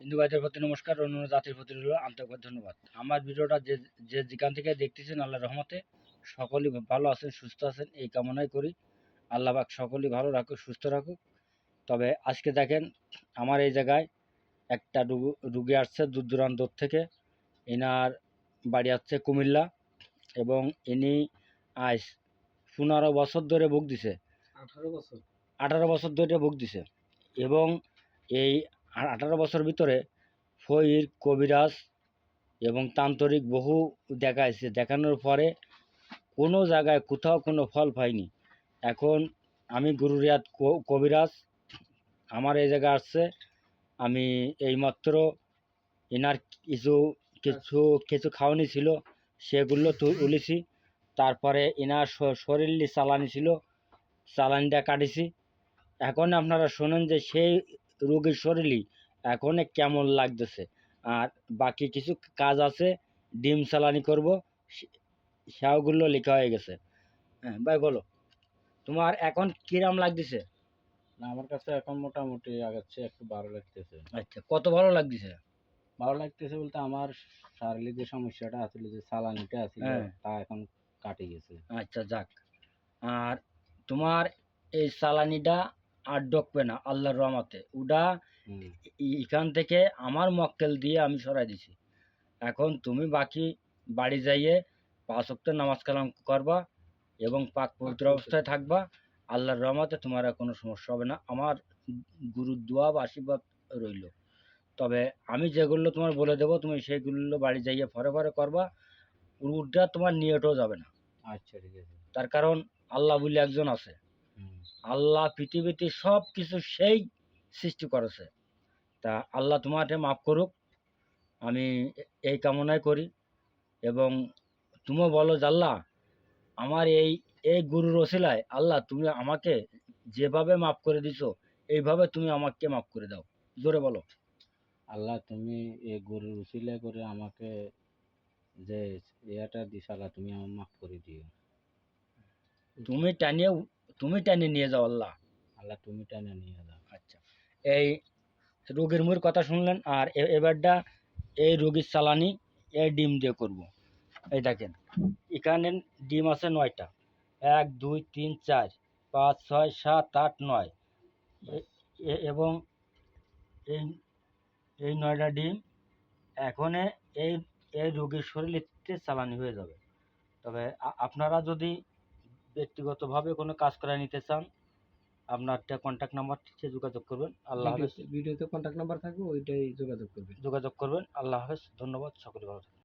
হিন্দু ভাইদের প্রতি নমস্কার অন্য জাতির প্রতি রইল আন্তরিক ধন্যবাদ। আমার ভিডিওটা যে যে যেখান থেকে দেখতেছেন আল্লাহ রহমতে সকলেই ভালো আছেন সুস্থ আছেন এই কামনাই করি। আল্লাহ পাক সকলেই ভালো রাখুক সুস্থ রাখুক। তবে আজকে দেখেন আমার এই জায়গায় একটা রুগী আসছে দূর দূরান্ত থেকে। এনার বাড়ি আসছে কুমিল্লা এবং ইনি আজ পনেরো বছর ধরে ভোগ দিছে। আঠারো বছর। আঠারো বছর ধরে ভোগ দিছে এবং এই আঠারো বছর ভিতরে ফইর, কবিরাজ এবং তান্ত্রিক বহু দেখাইছে। দেখানোর পরে কোনো জায়গায় কোথাও কোনো ফল পাইনি। এখন আমি গুরুরিয়াত ক- কবিরাজ, আমার এই জায়গায় আসছে। আমি এইমাত্র এনার কিছু কিছু কিছু খাওয়ানি ছিল, সেগুলো তুলেছি। তারপরে এনার শ- শরীর চালানি ছিল, চালানিটা কাটিছি। এখন আপনারা শোনেন যে সেই রোগীর শরীরই এখন কেমন লাগতেছে। আর বাকি কিছু কাজ আছে ডিম চালানি করব সেগুলো লেখা হয়ে গেছে। হ্যাঁ ভাই বলো তোমার এখন কিরাম লাগতেছে? না আমার কাছে এখন মোটামুটি আগাচ্ছে একটু ভালো লাগতেছে। আচ্ছা কত ভালো লাগতেছে? ভালো লাগতেছে বলতে আমার শারীরিক যে সমস্যাটা আছিল যে সালানিটা আছিল হ্যাঁ। তা এখন কাটে গেছে। আচ্ছা যাক। আর তোমার এই চালানিটা আর ডকবে না আল্লাহর রহমতে। ওটা এখান থেকে আমার মক্কেল দিয়ে আমি সরাই দিছি। এখন তুমি বাকি বাড়ি যাইয়ে পাঁচ ওয়াক্ত নামাজ কালাম করবা এবং পাক পবিত্র অবস্থায় থাকবা। আল্লাহর রহমতে তোমার আর কোনো সমস্যা হবে না। আমার গুরুর দোয়া বা আশীর্বাদ রইল। তবে আমি যেগুলো তোমার বলে দেবো তুমি সেইগুলো বাড়ি যাইয়ে ফরে ফরে করবা। ওটা তোমার নিয়টও যাবে না। আচ্ছা ঠিক আছে। তার কারণ আল্লাহ বলে একজন আছে। আল্লাহ পৃথিবীতে সব কিছু সেই সৃষ্টি করেছে। তা আল্লাহ তোমাকে মাফ করুক আমি এই কামনাই করি এবং তুমিও বলো আল্লাহ আমার এই এই গুরুর ওসিলায় আল্লাহ তুমি আমাকে যেভাবে মাফ করে দিছো এইভাবে তুমি আমাকে মাফ করে দাও। জোরে বলো। আল্লাহ তুমি এই গরুর উচিলে করে আমাকে যে ইয়েটা দিশালা তুমি আমার মাফ করে দিও। তুমি টানিয়ে তুমি টেনে নিয়ে যাও আল্লাহ। আল্লাহ তুমি টেনে নিয়ে যাও। আচ্ছা। এই রোগীর মুর কথা শুনলেন আর এ- এবারটা এই রোগীর চালানি এই ডিম দিয়ে করব। এই দেখেন এখানে ডিম আছে নয়টা। এক দুই তিন চার পাঁচ ছয় সাত আট নয়। এবং এই এই নয়টা ডিম এখনে এই এই রোগীর শরীরে চালানি হয়ে যাবে। তবে আপনারা যদি ব্যক্তিগতভাবে কোনো কাজ করে নিতে চান আপনার কন্ট্যাক্ট নাম্বার সে যোগাযোগ করবেন। আল্লাহ হাফেজ। ভিডিওতে কন্ট্যাক্ট নাম্বার থাকবে ওইটাই যোগাযোগ করবেন। যোগাযোগ করবেন। আল্লাহ হাফেজ। ধন্যবাদ। সকলে ভালো থাকবেন।